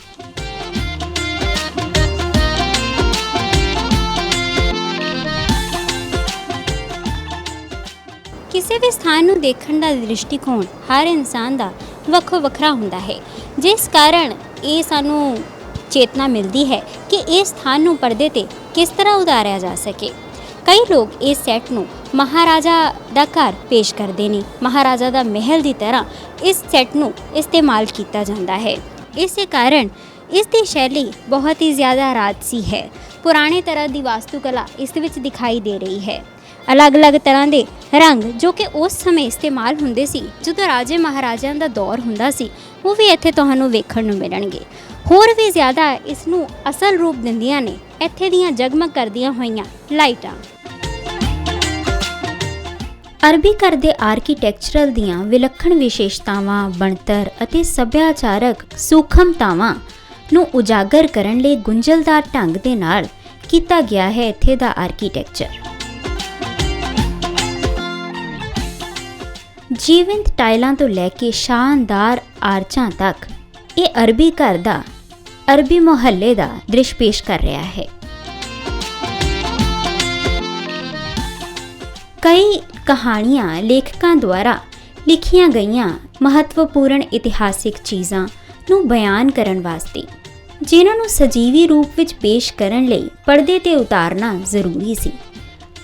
ਕਿਸੇ ਵੀ ਸਥਾਨ ਨੂੰ ਦੇਖਣ ਦਾ ਦ੍ਰਿਸ਼ਟੀਕੋਣ ਹਰ ਇਨਸਾਨ ਦਾ ਵੱਖੋ ਵੱਖਰਾ ਹੁੰਦਾ ਹੈ। ਜਿਸ ਕਾਰਨ ਇਹ ਸਾਨੂੰ ਚੇਤਨਾ ਮਿਲਦੀ ਹੈ ਕਿ ਇਸ ਸਥਾਨ ਨੂੰ ਪਰਦੇ ਤੇ ਕਿਸ ਤਰ੍ਹਾਂ ਉਤਾਰਿਆ ਜਾ ਸਕੇ। ਕਈ ਲੋਕ ਇਸ ਸੈੱਟ ਨੂੰ ਮਹਾਰਾਜਾ ਦਾ ਘਰ ਪੇਸ਼ ਕਰਦੇ ਨੇ। ਮਹਾਰਾਜਾ ਦਾ ਮਹਿਲ ਦੀ ਤਰ੍ਹਾਂ ਇਸ ਸੈੱਟ ਨੂੰ ਇਸਤੇਮਾਲ ਕੀਤਾ ਜਾਂਦਾ ਹੈ। ਇਸੇ ਕਾਰਨ ਇਸ ਦੀ ਸ਼ੈਲੀ ਬਹੁਤ ਹੀ ਜ਼ਿਆਦਾ ਰਾਜਸੀ ਹੈ। ਪੁਰਾਣੇ ਤਰ੍ਹਾਂ ਦੀ ਵਾਸਤੂਕਲਾ ਇਸ ਵਿੱਚ ਦਿਖਾਈ ਦੇ ਰਹੀ ਹੈ। ਅਲੱਗ-ਅਲੱਗ ਤਰ੍ਹਾਂ ਦੇ ਰੰਗ ਜੋ ਕਿ ਉਸ ਸਮੇਂ ਇਸਤੇਮਾਲ ਹੁੰਦੇ ਸੀ, ਜਦੋਂ ਰਾਜੇ ਮਹਾਰਾਜਿਆਂ ਦਾ ਦੌਰ ਹੁੰਦਾ ਸੀ, ਉਹ ਵੀ ਇੱਥੇ ਤੁਹਾਨੂੰ ਵੇਖਣ ਨੂੰ ਮਿਲਣਗੇ। ਹੋਰ ਵੀ ਜ਼ਿਆਦਾ ਇਸ ਨੂੰ ਅਸਲ ਰੂਪ ਦਿੰਦੀਆਂ ਨੇ। ਇੱਥੇ ਦੀਆਂ ਜਗਮਗ ਕਰਦੀਆਂ ਹੋਈਆਂ ਲਾਈਟਾਂ। ਅਰਬੀ ਘਰ ਦੇ ਆਰਕੀਟੈਕਚਰਲ ਦੀਆਂ ਵਿਲੱਖਣ ਵਿਸ਼ੇਸ਼ਤਾਵਾਂ, ਬਣਤਰ ਅਤੇ ਸੱਭਿਆਚਾਰਕ ਸੂਖਮਤਾਵਾਂ ਨੂੰ ਉਜਾਗਰ ਕਰਨ ਲਈ ਗੁੰਝਲਦਾਰ ਢੰਗ ਦੇ ਨਾਲ ਕੀਤਾ ਗਿਆ ਹੈ ਇੱਥੇ ਦਾ ਆਰਕੀਟੈਕਚਰ ਜੀਵੰਤ ਟਾਈਲਾਂ ਤੋਂ ਲੈ ਕੇ ਸ਼ਾਨਦਾਰ ਆਰਚਾਂ ਤੱਕ ਇਹ ਅਰਬੀ ਘਰ ਦਾ, ਅਰਬੀ ਮੁਹੱਲੇ ਦਾ ਦ੍ਰਿਸ਼ ਪੇਸ਼ ਕਰ ਰਿਹਾ ਹੈ। ਕਈ ਕਹਾਣੀਆਂ ਲੇਖਕਾਂ ਦੁਆਰਾ ਲਿਖੀਆਂ ਗਈਆਂ ਮਹੱਤਵਪੂਰਨ ਇਤਿਹਾਸਿਕ ਚੀਜ਼ਾਂ ਨੂੰ ਬਿਆਨ ਕਰਨ ਵਾਸਤੇ, ਜਿਨ੍ਹਾਂ ਨੂੰ ਸਜੀਵੀ ਰੂਪ ਵਿੱਚ ਪੇਸ਼ ਕਰਨ ਲਈ ਪਰਦੇ ਤੇ ਉਤਾਰਨਾ ਜ਼ਰੂਰੀ ਸੀ।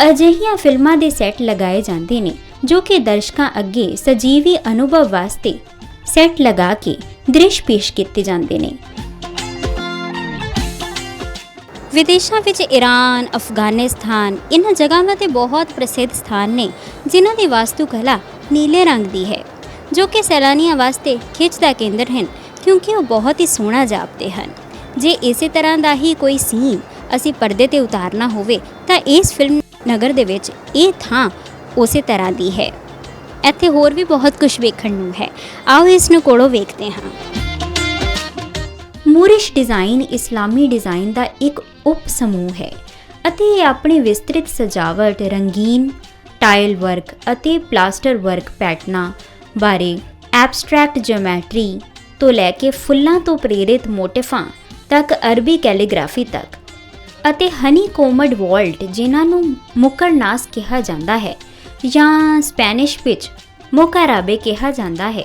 ਅਜਿਹੀਆਂ ਫਿਲਮਾਂ ਦੇ ਸੈੱਟ ਲਗਾਏ ਜਾਂਦੇ ਨੇ, ਜੋ ਕਿ ਦਰਸ਼ਕਾਂ ਅੱਗੇ ਸਜੀਵੀ ਅਨੁਭਵ ਵਾਸਤੇ ਸੈੱਟ ਲਗਾ ਕੇ ਦ੍ਰਿਸ਼ ਪੇਸ਼ ਕੀਤੇ ਜਾਂਦੇ ਨੇ। ਵਿਦੇਸ਼ਾਂ ਵਿੱਚ ਈਰਾਨ ਅਫਗਾਨਿਸਤਾਨ ਇਹਨਾਂ ਜਗ੍ਹਾਵਾਂ ਤੇ ਬਹੁਤ ਪ੍ਰਸਿੱਧ ਸਥਾਨ ਨੇ, ਜਿਨ੍ਹਾਂ ਦੀ ਵਾਸਤੂ ਕਲਾ ਨੀਲੇ ਰੰਗ ਦੀ ਹੈ, ਜੋ ਕਿ ਸੈਲਾਨੀਆਂ ਵਾਸਤੇ ਖਿੱਚ ਦਾ ਕੇਂਦਰ ਹਨ, ਕਿਉਂਕਿ ਉਹ ਬਹੁਤ ਹੀ ਸੋਹਣਾ ਜਾਪਦੇ ਹਨ। ਜੇ ਇਸੇ ਤਰ੍ਹਾਂ ਦਾ ਹੀ ਕੋਈ ਸੀਨ ਅਸੀਂ ਪਰਦੇ ਤੇ ਉਤਾਰਨਾ ਹੋਵੇ, ਤਾਂ ਇਸ ਫਿਲਮ ਨਗਰ ਦੇ ਵਿੱਚ ਇਹ ਥਾਂ ਉਸੇ ਤਰ੍ਹਾਂ ਦੀ ਹੈ। ਇੱਥੇ ਹੋਰ ਵੀ ਬਹੁਤ ਕੁਝ ਵੇਖਣ ਨੂੰ ਹੈ। ਆਓ ਇਸ ਨੂੰ ਕੋਲੋਂ ਵੇਖਦੇ ਹਾਂ। ਮੂਰਿਸ਼ ਡਿਜ਼ਾਈਨ ਇਸਲਾਮੀ ਡਿਜ਼ਾਈਨ ਦਾ ਇੱਕ ਉਪ ਸਮੂਹ ਹੈ ਅਤੇ ਇਹ ਆਪਣੇ ਵਿਸਤ੍ਰਿਤ ਸਜਾਵਟ, ਰੰਗੀਨ ਟਾਇਲ ਵਰਕ ਅਤੇ ਪਲਾਸਟਰ ਵਰਕ ਪੈਟਰਨਾਂ ਬਾਰੇ ਐਬਸਟ੍ਰੈਕਟ ਜਿਓਮੈਟਰੀ ਤੋਂ ਲੈ ਕੇ ਫੁੱਲਾਂ ਤੋਂ ਪ੍ਰੇਰਿਤ ਮੋਟਿਫਾਂ ਤੱਕ ਅਰਬੀ ਕੈਲੀਗ੍ਰਾਫੀ ਤੱਕ ਅਤੇ ਹਨੀ ਕੋਮਡ ਵਾਲਟ ਜਿਨ੍ਹਾਂ ਨੂੰ ਮੁਕਰਨਾਸ ਕਿਹਾ ਜਾਂਦਾ ਹੈ ਜਾਂ ਸਪੈਨਿਸ਼ ਵਿੱਚ ਮੋਕਾਰਾਬੇ ਕਿਹਾ ਜਾਂਦਾ ਹੈ।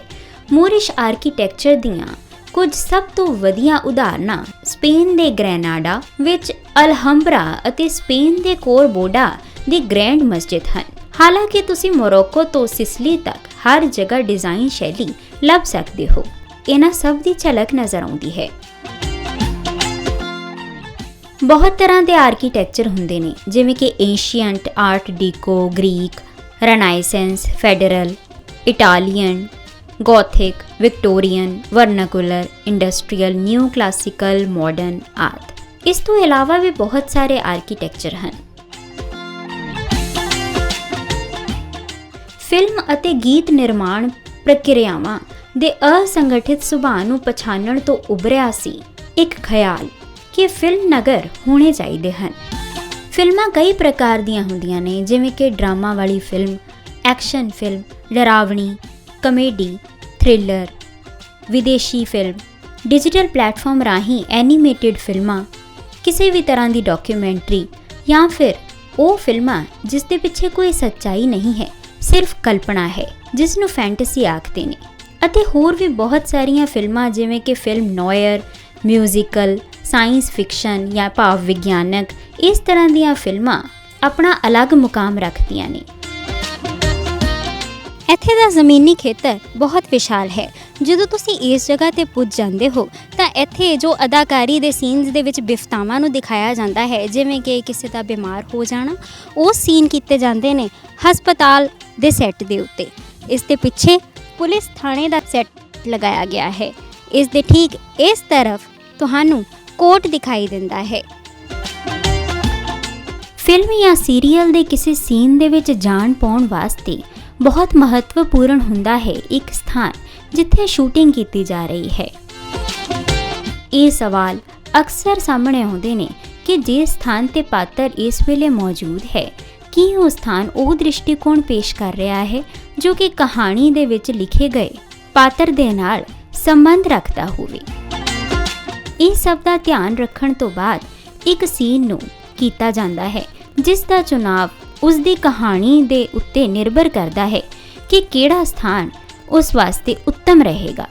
ਮੂਰਿਸ਼ ਆਰਕੀਟੈਕਚਰ ਦੀਆਂ ਕੁਝ ਸਭ ਤੋਂ ਵਧੀਆ ਉਦਾਹਰਨਾਂ ਸਪੇਨ ਦੇ ਗ੍ਰੈਨਾਡਾ ਵਿੱਚ ਅਲਹੰਬਰਾ ਅਤੇ ਸਪੇਨ ਦੇ ਕੋਰਬੋਡਾ ਦੀ ਗ੍ਰੈਂਡ ਮਸਜਿਦ ਹਨ। ਹਾਲਾਂਕਿ ਤੁਸੀਂ ਮੋਰੋਕੋ ਤੋਂ ਸਿਸਲੀ ਤੱਕ ਹਰ ਜਗ੍ਹਾ ਡਿਜ਼ਾਈਨ ਸ਼ੈਲੀ ਲੱਭ ਸਕਦੇ ਹੋ। ਇਹਨਾਂ ਸਭ ਦੀ ਝਲਕ ਨਜ਼ਰ ਆਉਂਦੀ ਹੈ। ਬਹੁਤ ਤਰ੍ਹਾਂ ਦੇ ਆਰਕੀਟੈਕਚਰ ਹੁੰਦੇ ਨੇ, ਜਿਵੇਂ ਕਿ ancient art deco, Greek Renaissance federal, Italian Gothic Victorian vernacular industrial new classical modern ਆਦਿ ਇਸ ਤੋਂ ਇਲਾਵਾ ਵੀ ਬਹੁਤ ਸਾਰੇ ਆਰਕੀਟੈਕਚਰ ਹਨ ਫਿਲਮ ਅਤੇ ਗੀਤ ਨਿਰਮਾਣ ਪ੍ਰਕਿਰਿਆਵਾਂ ਦੇ ਅਸੰਗਠਿਤ ਸੁਭਾਅ ਨੂੰ ਪਛਾਣਨ ਤੋਂ ਉਭਰਿਆ ਸੀ ਇੱਕ ਖਿਆਲ ਕਿ ਫਿਲਮ ਨਗਰ ਹੋਣੇ ਚਾਹੀਦੇ ਹਨ ਫਿਲਮਾਂ ਕਈ ਪ੍ਰਕਾਰ ਦੀਆਂ ਹੁੰਦੀਆਂ ਨੇ ਜਿਵੇਂ ਕਿ ਡਰਾਮਾ ਵਾਲੀ ਫਿਲਮ ਐਕਸ਼ਨ ਫਿਲਮ ਡਰਾਵਣੀ ਕਮੇਡੀ ਥ੍ਰਿਲਰ ਵਿਦੇਸ਼ੀ ਫਿਲਮ ਡਿਜੀਟਲ ਪਲੇਟਫਾਰਮ ਰਾਹੀਂ ਐਨੀਮੇਟਿਡ ਫਿਲਮਾਂ ਕਿਸੇ ਵੀ ਤਰ੍ਹਾਂ ਦੀ ਡਾਕੂਮੈਂਟਰੀ ਜਾਂ ਫਿਰ ਉਹ ਫਿਲਮਾਂ ਜਿਸ ਦੇ ਪਿੱਛੇ ਕੋਈ ਸੱਚਾਈ ਨਹੀਂ ਹੈ, ਸਿਰਫ ਕਲਪਨਾ ਹੈ, ਜਿਸ ਨੂੰ ਫੈਂਟਸੀ ਆਖਦੇ ਨੇ। ਅਤੇ ਹੋਰ ਵੀ ਬਹੁਤ ਸਾਰੀਆਂ ਫਿਲਮਾਂ ਜਿਵੇਂ ਕਿ film noir musical science fiction ਜਾਂ ਭਾਵ ਵਿਗਿਆਨਕ, ਇਸ ਤਰ੍ਹਾਂ ਦੀਆਂ ਫਿਲਮਾਂ ਆਪਣਾ ਅਲੱਗ ਮੁਕਾਮ ਰੱਖਦੀਆਂ ਨੇ। ਇੱਥੇ ਦਾ ਜ਼ਮੀਨੀ ਖੇਤਰ ਬਹੁਤ ਵਿਸ਼ਾਲ ਹੈ। ਜਦੋਂ ਤੁਸੀਂ ਇਸ ਜਗ੍ਹਾ ਤੇ ਪੁੱਜ ਜਾਂਦੇ ਹੋ, ਤਾਂ ਇੱਥੇ ਜੋ ਅਦਾਕਾਰੀ ਦੇ ਸੀਨਸ ਦੇ ਵਿੱਚ ਬਿਫਤਾਵਾਂ ਨੂੰ ਦਿਖਾਇਆ ਜਾਂਦਾ ਹੈ, ਜਿਵੇਂ ਕਿ ਕਿਸੇ ਦਾ ਬਿਮਾਰ ਹੋ ਜਾਣਾ, ਉਹ ਸੀਨ ਕੀਤੇ ਜਾਂਦੇ ਨੇ ਹਸਪਤਾਲ ਦੇ ਸੈੱਟ ਦੇ ਉੱਤੇ। ਇਸ ਦੇ ਪਿੱਛੇ ਪੁਲਿਸ ਥਾਣੇ ਦਾ ਸੈੱਟ ਲਗਾਇਆ ਗਿਆ ਹੈ। ਇਸ ਦੇ ਠੀਕ ਇਸ ਤਰਫ ਤੁਹਾਨੂੰ ਕੋਟ ਦਿਖਾਈ ਦਿੰਦਾ ਹੈ। ਫਿਲਮ ਜਾਂ ਸੀਰੀਅਲ ਦੇ ਕਿਸੇ ਸੀਨ ਦੇ ਵਿੱਚ ਜਾਣ ਪਾਉਣ ਵਾਸਤੇ ਬਹੁਤ ਮਹੱਤਵਪੂਰਨ ਹੁੰਦਾ ਹੈ ਇੱਕ ਸਥਾਨ ਜਿੱਥੇ ਸ਼ੂਟਿੰਗ ਕੀਤੀ ਜਾ ਰਹੀ ਹੈ। ਇਹ ਸਵਾਲ ਅਕਸਰ ਸਾਹਮਣੇ ਆਉਂਦੇ ਨੇ ਕਿ ਜੇ ਸਥਾਨ ਤੇ ਪਾਤਰ ਇਸ ਵੇਲੇ ਮੌਜੂਦ ਹੈ, ਕੀ ਉਹ ਸਥਾਨ ਉਹ ਦ੍ਰਿਸ਼ਟੀਕੋਣ ਪੇਸ਼ ਕਰ ਰਿਹਾ ਹੈ ਜੋ ਕਿ ਕਹਾਣੀ ਦੇ ਵਿੱਚ ਲਿਖੇ ਗਏ ਪਾਤਰ ਦੇ ਨਾਲ ਸੰਬੰਧ ਰੱਖਦਾ ਹੋਵੇ। ਇਹ ਸਭ ਦਾ ਧਿਆਨ ਰੱਖਣ ਤੋਂ ਬਾਅਦ ਇੱਕ ਸੀਨ ਨੂੰ ਕੀਤਾ ਜਾਂਦਾ ਹੈ, ਜਿਸ ਦਾ ਚੁਣਾਵ ਉਸ ਦੀ ਕਹਾਣੀ ਦੇ ਉੱਤੇ ਨਿਰਭਰ ਕਰਦਾ ਹੈ ਕਿ ਕਿਹੜਾ ਸਥਾਨ ਉਸ ਵਾਸਤੇ ਉੱਤਮ ਰਹੇਗਾ।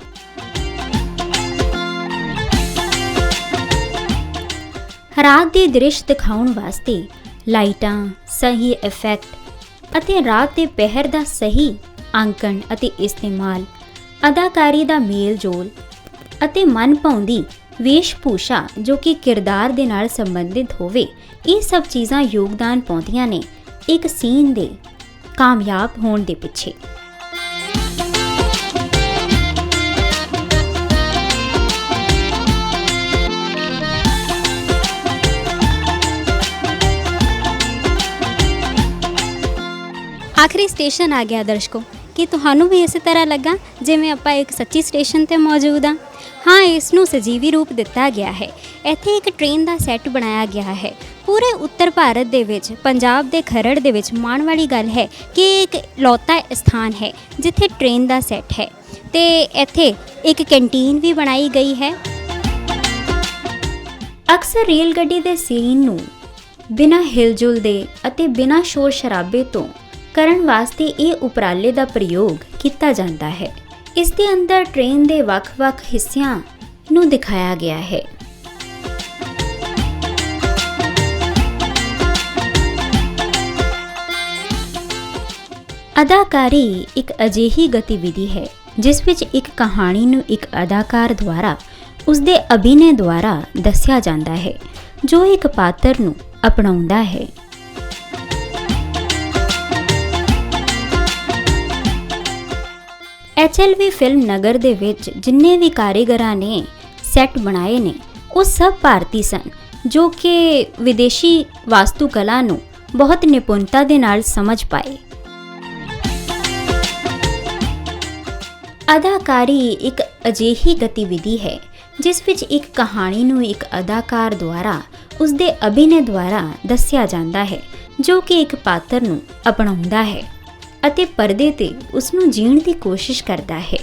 ਰਾਤ ਦੇ ਦ੍ਰਿਸ਼ ਦਿਖਾਉਣ ਵਾਸਤੇ ਲਾਈਟਾਂ, ਸਹੀ ਇਫੈਕਟ ਅਤੇ ਰਾਤ ਦੇ ਪਹਿਰ ਦਾ ਸਹੀ ਅੰਕਣ ਅਤੇ ਇਸਤੇਮਾਲ, ਅਦਾਕਾਰੀ ਦਾ ਮੇਲ ਜੋਲ ਅਤੇ ਮਨ ਪਾਉਂਦੀ ਵੇਸ਼ਭੂਸ਼ਾ ਜੋ ਕਿ ਕਿਰਦਾਰ ਦੇ ਨਾਲ ਸੰਬੰਧਿਤ ਹੋਵੇ, ਇਹ ਸਭ ਚੀਜ਼ਾਂ ਯੋਗਦਾਨ ਪਾਉਂਦੀਆਂ ਨੇ। ਇੱਕ ਸੀਨ ਦੇ ਕਾਮਯਾਬ ਹੋਣ ਦੇ ਪਿੱਛੇ। ਆਖਰੀ ਸਟੇਸ਼ਨ ਆ ਗਿਆ ਦਰਸ਼ਕੋ। ਕੀ ਤੁਹਾਨੂੰ ਵੀ ਇਸੇ ਤਰ੍ਹਾਂ ਲੱਗਾ, ਜਿਵੇਂ ਆਪਾਂ ਇੱਕ ਸੱਚੀ ਸਟੇਸ਼ਨ ਤੇ ਮੌਜੂਦ ਆ ਹਾਂ, ਇਸ ਨੂੰ ਸਜੀਵੀ ਰੂਪ ਦਿੱਤਾ ਗਿਆ ਹੈ। ਇੱਥੇ ਇੱਕ ਟ੍ਰੇਨ ਦਾ ਸੈੱਟ ਬਣਾਇਆ ਗਿਆ ਹੈ। ਪੂਰੇ ਉੱਤਰ ਭਾਰਤ ਦੇ ਵਿੱਚ, ਪੰਜਾਬ ਦੇ ਖਰੜ ਦੇ ਵਿੱਚ ਮਾਣ ਵਾਲੀ ਗੱਲ ਹੈ ਕਿ ਇੱਕ ਲੌਤਾ ਸਥਾਨ ਹੈ, ਜਿੱਥੇ ਟ੍ਰੇਨ ਦਾ ਸੈੱਟ ਹੈ। ਤੇ ਇੱਥੇ ਇੱਕ ਕੈਂਟੀਨ ਵੀ ਬਣਾਈ ਗਈ ਹੈ। ਅਕਸਰ ਰੇਲ ਗੱਡੀ ਦੇ ਸੀਨ ਨੂੰ ਬਿਨਾਂ ਹਿਲਜੁਲ ਦੇ ਅਤੇ ਬਿਨਾਂ ਸ਼ੋਰ ਸ਼ਰਾਬੇ ਤੋਂ ਕਰਨ ਵਾਸਤੇ ਇਹ ਉਪਰਾਲੇ ਦਾ ਪ੍ਰਯੋਗ ਕੀਤਾ ਜਾਂਦਾ ਹੈ। ਇਸ ਦੇ ਅੰਦਰ ਟ੍ਰੇਨ ਦੇ ਵੱਖ-ਵੱਖ ਹਿੱਸਿਆਂ ਨੂੰ ਦਿਖਾਇਆ ਗਿਆ ਹੈ। ਅਦਾਕਾਰੀ ਇੱਕ ਅਜਿਹੀ ਗਤੀਵਿਧੀ ਹੈ, ਜਿਸ ਵਿੱਚ ਇੱਕ ਕਹਾਣੀ ਨੂੰ ਇੱਕ ਅਦਾਕਾਰ ਦੁਆਰਾ, ਉਸਦੇ ਅਭਿਨੈ ਦੁਆਰਾ ਦੱਸਿਆ ਜਾਂਦਾ ਹੈ, ਜੋ ਇੱਕ ਪਾਤਰ ਨੂੰ ਅਪਣਾਉਂਦਾ ਹੈ। ਐਚਐਲਵੀ ਫਿਲਮ ਨਗਰ ਦੇ ਵਿੱਚ ਜਿੰਨੇ ਵੀ ਕਾਰੀਗਰਾਂ ਨੇ ਸੈੱਟ ਬਣਾਏ ਨੇ, ਉਹ ਸਭ ਭਾਰਤੀ ਸਨ, ਜੋ ਕਿ ਵਿਦੇਸ਼ੀ ਵਾਸਤੂ ਕਲਾ ਨੂੰ ਬਹੁਤ ਨਿਪੁੰਨਤਾ ਦੇ ਨਾਲ ਸਮਝ ਪਾਏ। ਅਦਾਕਾਰੀ ਇੱਕ ਅਜਿਹੀ ਗਤੀਵਿਧੀ ਹੈ, ਜਿਸ ਵਿੱਚ ਇੱਕ ਕਹਾਣੀ ਨੂੰ ਇੱਕ ਅਦਾਕਾਰ ਦੁਆਰਾ ਉਸ ਦੇ ਦੁਆਰਾ ਦੱਸਿਆ ਜਾਂਦਾ ਹੈ, ਜੋ ਕਿ ਇੱਕ ਪਾਤਰ ਨੂੰ ਅਪਣਾਉਂਦਾ ਹੈ ਅਤੇ ਪਰਦੇ ਤੇ ਉਸ ਨੂੰ ਜੀਣ ਦੀ ਕੋਸ਼ਿਸ਼ ਕਰਦਾ ਹੈ।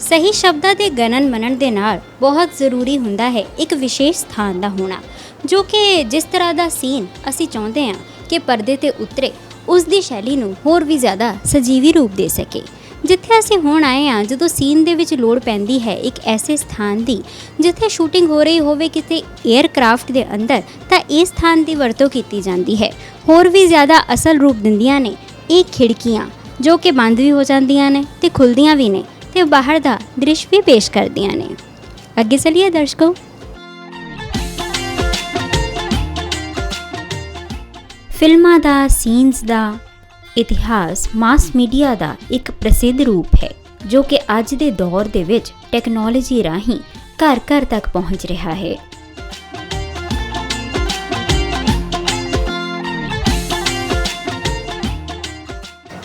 ਸਹੀ ਸ਼ਬਦਾਂ ਦੇ ਗਣਨ ਮੰਨਣ ਦੇ ਨਾਲ ਬਹੁਤ ਜ਼ਰੂਰੀ ਹੁੰਦਾ ਹੈ ਇੱਕ ਵਿਸ਼ੇਸ਼ ਸਥਾਨ ਦਾ ਹੋਣਾ, ਜੋ ਕਿ ਜਿਸ ਤਰ੍ਹਾਂ ਦਾ ਸੀਨ ਅਸੀਂ ਚਾਹੁੰਦੇ ਹਾਂ ਕਿ ਪਰਦੇ ਤੇ ਉਤਰੇ ਉਸ ਦੀ ਸ਼ੈਲੀ ਨੂੰ ਹੋਰ ਵੀ ਜ਼ਿਆਦਾ ਸਜੀਵੀ ਰੂਪ ਦੇ ਸਕੇ। ਜਿੱਥੇ ਅਸੀਂ ਹੁਣ ਆਏ ਹਾਂ, ਜਦੋਂ ਸੀਨ ਦੇ ਵਿੱਚ ਲੋੜ ਪੈਂਦੀ ਹੈ ਇੱਕ ਐਸੇ ਸਥਾਨ ਦੀ, ਜਿੱਥੇ ਸ਼ੂਟਿੰਗ ਹੋ ਰਹੀ ਹੋਵੇ ਕਿਤੇ 에ਅਰਕ੍ਰਾਫਟ ਦੇ ਅੰਦਰ, ਤਾਂ ਇਸ ਸਥਾਨ ਦੀ ਵਰਤੋਂ ਕੀਤੀ ਜਾਂਦੀ ਹੈ। ਹੋਰ ਵੀ ਜ਼ਿਆਦਾ ਅਸਲ ਰੂਪ ਦਿੰਦੀਆਂ ਨੇ ਇਹ ਖਿੜਕੀਆਂ, ਜੋ ਕਿ ਬੰਦ ਵੀ ਹੋ ਜਾਂਦੀਆਂ ਨੇ ਤੇ ਖੁੱਲਦੀਆਂ ਵੀ ਨੇ ਤੇ ਬਾਹਰ ਦਾ ਦ੍ਰਿਸ਼ ਵੀ ਪੇਸ਼ ਕਰਦੀਆਂ ਨੇ। ਅੱਗੇ ਚਲਿਏ ਦਰਸ਼ਕੋ। ਫਿਲਮਾਂ ਦਾ, ਸੀਨਸ ਦਾ ਇਤਿਹਾਸ ਮਾਸ ਮੀਡੀਆ ਦਾ ਇੱਕ ਪ੍ਰਸਿੱਧ ਰੂਪ ਹੈ, ਜੋ ਕਿ ਅੱਜ ਦੇ ਦੌਰ ਦੇ ਵਿੱਚ ਟੈਕਨੋਲੋਜੀ ਰਾਹੀਂ ਘਰ-ਘਰ ਤੱਕ ਪਹੁੰਚ ਰਿਹਾ ਹੈ।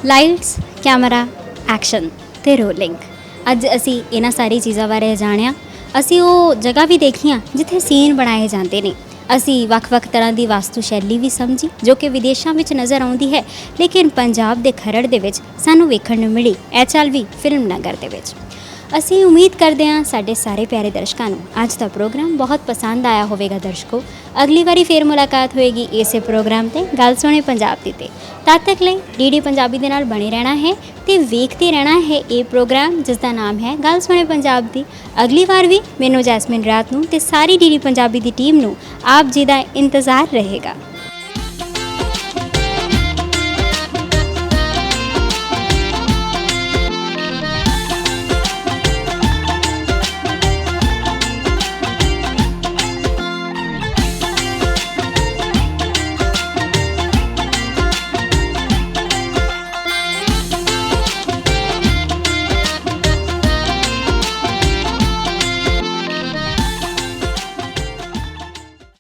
ਲਾਈਟਸ, ਕੈਮਰਾ, ਐਕਸ਼ਨ ਤੇ ਰੋਲਿੰਗ। ਅੱਜ ਅਸੀਂ ਇਹਨਾਂ ਸਾਰੀ ਚੀਜ਼ਾਂ ਬਾਰੇ ਜਾਣਿਆ। ਅਸੀਂ ਉਹ ਜਗ੍ਹਾ ਵੀ ਦੇਖੀਆਂ ਜਿੱਥੇ ਸੀਨ ਬਣਾਏ ਜਾਂਦੇ ਨੇ। ਅਸੀਂ ਵੱਖ-ਵੱਖ ਤਰ੍ਹਾਂ ਦੀ ਵਾਸਤੂ ਸ਼ੈਲੀ ਵੀ ਸਮਝੀ, ਜੋ ਕਿ ਵਿਦੇਸ਼ਾਂ ਵਿੱਚ ਨਜ਼ਰ ਆਉਂਦੀ ਹੈ, ਲੇਕਿਨ ਪੰਜਾਬ ਦੇ ਖਰੜ ਦੇ ਵਿੱਚ ਸਾਨੂੰ ਵੇਖਣ ਨੂੰ ਮਿਲੀ। ਐਚਐਲਵੀ ਫਿਲਮ ਨਗਰ ਦੇ ਵਿੱਚ। ਅਸੀਂ ਉਮੀਦ ਕਰਦੇ ਹਾਂ ਸਾਡੇ ਸਾਰੇ ਪਿਆਰੇ ਦਰਸ਼ਕਾਂ ਨੂੰ ਅੱਜ ਦਾ ਪ੍ਰੋਗਰਾਮ ਬਹੁਤ ਪਸੰਦ ਆਇਆ ਹੋਵੇਗਾ ਦਰਸ਼ਕੋ। ਅਗਲੀ ਵਾਰੀ ਫੇਰ ਮੁਲਾਕਾਤ ਹੋਏਗੀ ਇਸੇ ਪ੍ਰੋਗਰਾਮ ਤੇ। ਗੱਲ ਸੁਣੇ ਪੰਜਾਬ ਦੀ ਤੇ। ਤਦ ਤੱਕ ਲਈ ਡੀਡੀ ਪੰਜਾਬੀ ਦੇ ਨਾਲ ਬਣੇ ਰਹਿਣਾ ਹੈ ਤੇ ਵੇਖਦੇ ਰਹਿਣਾ ਹੈ ਇਹ ਪ੍ਰੋਗਰਾਮ, ਜਿਸ ਦਾ ਨਾਮ ਹੈ ਗੱਲ ਸੁਣੇ ਪੰਜਾਬ ਦੀ। ਅਗਲੀ ਵਾਰ ਵੀ ਮੈਨੂੰ ਜੈਸਮਿਨ ਰਾਤ ਨੂੰ ਤੇ ਸਾਰੀ ਡੀਡੀ ਪੰਜਾਬੀ ਦੀ ਟੀਮ ਨੂੰ ਆਪ ਜੀ ਦਾ ਇੰਤਜ਼ਾਰ ਰਹੇਗਾ।